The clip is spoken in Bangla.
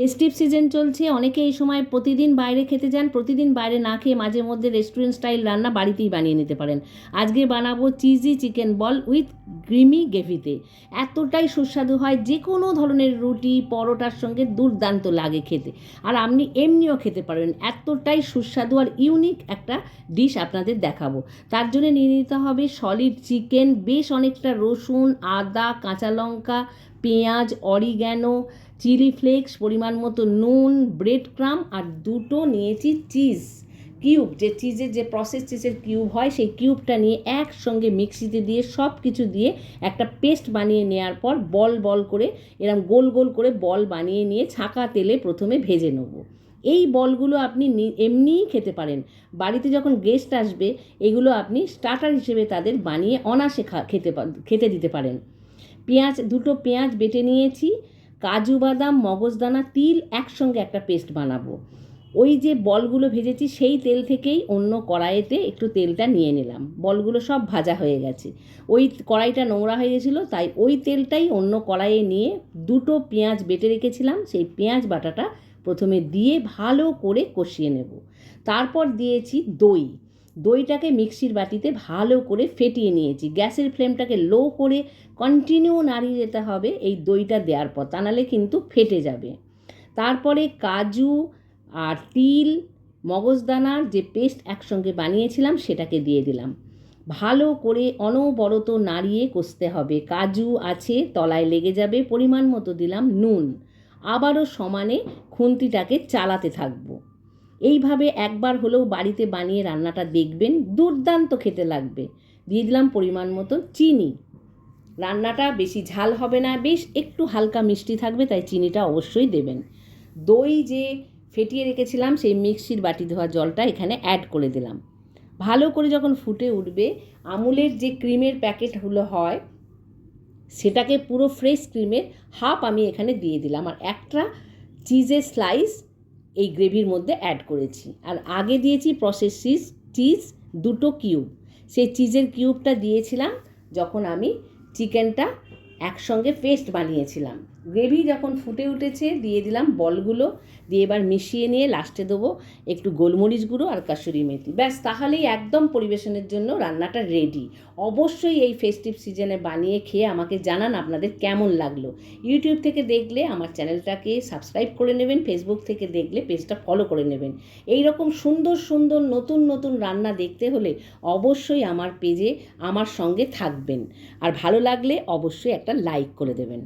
ফেস্টিভ সিজন চলছে। অনেকে এই সময় প্রতিদিন বাইরে খেতে যান, প্রতিদিন বাইরে না খেয়ে মাঝে মধ্যে রেস্টুরেন্ট স্টাইল রান্না বাড়িতেই বানিয়ে নিতে পারেন। আজকে বানাবো cheesy chicken ball with creamy গ্রেভিতে এতটাই সুস্বাদু হয় যে কোনো ধরনের রুটি, পরোটার সঙ্গে দুর্দান্ত লাগে খেতে। আর আপনি এমনিও খেতে পারবেন এতটাই সুস্বাদু আর ইউনিক একটা ডিশ আপনাদের দেখাবো। তার জন্য নিয়ে নিতে হবে সলিড চিকেন বেশ অনেকটা রসুন, আদা, কাঁচা লঙ্কা, পেঁয়াজ অরিগ্যানো চিলি ফ্লেক্স, পরিমাণ মতো নুন, ব্রেড ক্রাম আর দুটো নিয়েছি চিজ। কিউব, যে চিজের যে প্রসেস চিজের কিউব হয়, সেই কিউবটা নিয়ে একসঙ্গে মিক্সিতে দিয়ে সব কিছু দিয়ে একটা পেস্ট বানিয়ে নেওয়ার পর বল বল করে, এরম গোল গোল করে বল বানিয়ে নিয়ে ছাঁকা তেলে প্রথমে ভেজে নেব। এই বলগুলো আপনি এমনিই খেতে পারেন। বাড়িতে যখন গেস্ট আসবে, এগুলো আপনি স্টার্টার হিসেবে তাদের বানিয়ে অনাসে খেতে খেতে দিতে পারেন। পেঁয়াজ, দুটো পেঁয়াজ বেটে নিয়েছি। কাজু বাদাম মগজদানা তিল একসঙ্গে একটা পেস্ট বানাবো। ওই যে বলগুলো ভেজেছি সেই তেল থেকেই অন্য কড়াইতে একটু তেলটা নিয়ে নিলাম। বলগুলো সব ভাজা হয়ে গেছে। ওই কড়াইটা নোংরা হয়ে গেছিল, তাই ওই তেলটাই অন্য কড়াইয়ে নিয়ে দুটো পেঁয়াজ বেটে রেখেছিলাম, সেই পেঁয়াজ বাটাটা প্রথমে দিয়ে ভালো করে কষিয়ে নেব। তারপর দিয়েছি দই। দইটাকে মিক্সির বাটিতে ভালো করে ফেটিয়ে নিয়েছি। গ্যাসের ফ্লেমটাকে লো করে কন্টিনিউ নাড়িয়ে যেতে হবে এই দইটা দেওয়ার পর, তা নাহলে কিন্তু ফেটে যাবে। তারপরে কাজু আর তিল, মগজদানার যে পেস্ট একসঙ্গে বানিয়েছিলাম, সেটাকে দিয়ে দিলাম। ভালো করে অনবরত নাড়িয়ে কষতে হবে। কাজু আছে, তলায় লেগে যাবে, পরিমাণ মতো দিলাম নুন। আবারও সমানে খুন্তিটাকে চালাতে থাকব। এইভাবে একবার হলেও বাড়িতে বানিয়ে রান্নাটা দেখবেন, দুর্দান্ত খেতে লাগবে। দিয়ে দিলাম পরিমাণ মতো চিনি। রান্নাটা বেশি ঝাল হবে না, বেশ একটু হালকা মিষ্টি থাকবে, তাই চিনিটা অবশ্যই দেবেন। দই যে ফেটিয়ে রেখেছিলাম, সেই মিক্সির বাটি ধোয়া জলটা এখানে অ্যাড করে দিলাম। ভালো করে যখন ফুটে উঠবে, আমুলের যে ক্রিমের প্যাকেটগুলো হয়, সেটাকে পুরো ফ্রেশ ক্রিমের হাফ আমি এখানে দিয়ে দিলাম। আর একটা চিজের স্লাইস এই গ্রেভির মধ্যে অ্যাড করেছি। আর আগে দিয়েছি প্রসেস চিজ চিজ দুটো কিউব সেই চিজের কিউবটা দিয়েছিলাম যখন আমি চিকেনটা একসঙ্গে পেস্ট বানিয়েছিলাম। গ্রেভি যখন ফুটে উঠেছে, দিয়ে দিলাম বলগুলো। দিয়ে এবার মিশিয়ে নিয়ে লাস্টে দেবো একটু গোলমরিচ গুঁড়ো আর কাসুরি মেথি। ব্যাস, তাহলেই একদম পরিবেশনের জন্য রান্নাটা রেডি অবশ্যই এই ফেস্টিভ সিজনে বানিয়ে খেয়ে আমাকে জানান আপনাদের কেমন লাগল। ইউটিউব থেকে দেখলে, আমার চ্যানেলটাকে সাবস্ক্রাইব করে নেবেন ফেসবুক থেকে দেখলে পেজটা ফলো করে নেবেন। এই রকম সুন্দর সুন্দর, নতুন নতুন রান্না দেখতে হলে অবশ্যই আমার পেজে আমার সঙ্গে থাকবেন। আর ভালো লাগলে অবশ্যই একটা লাইক করে দেবেন।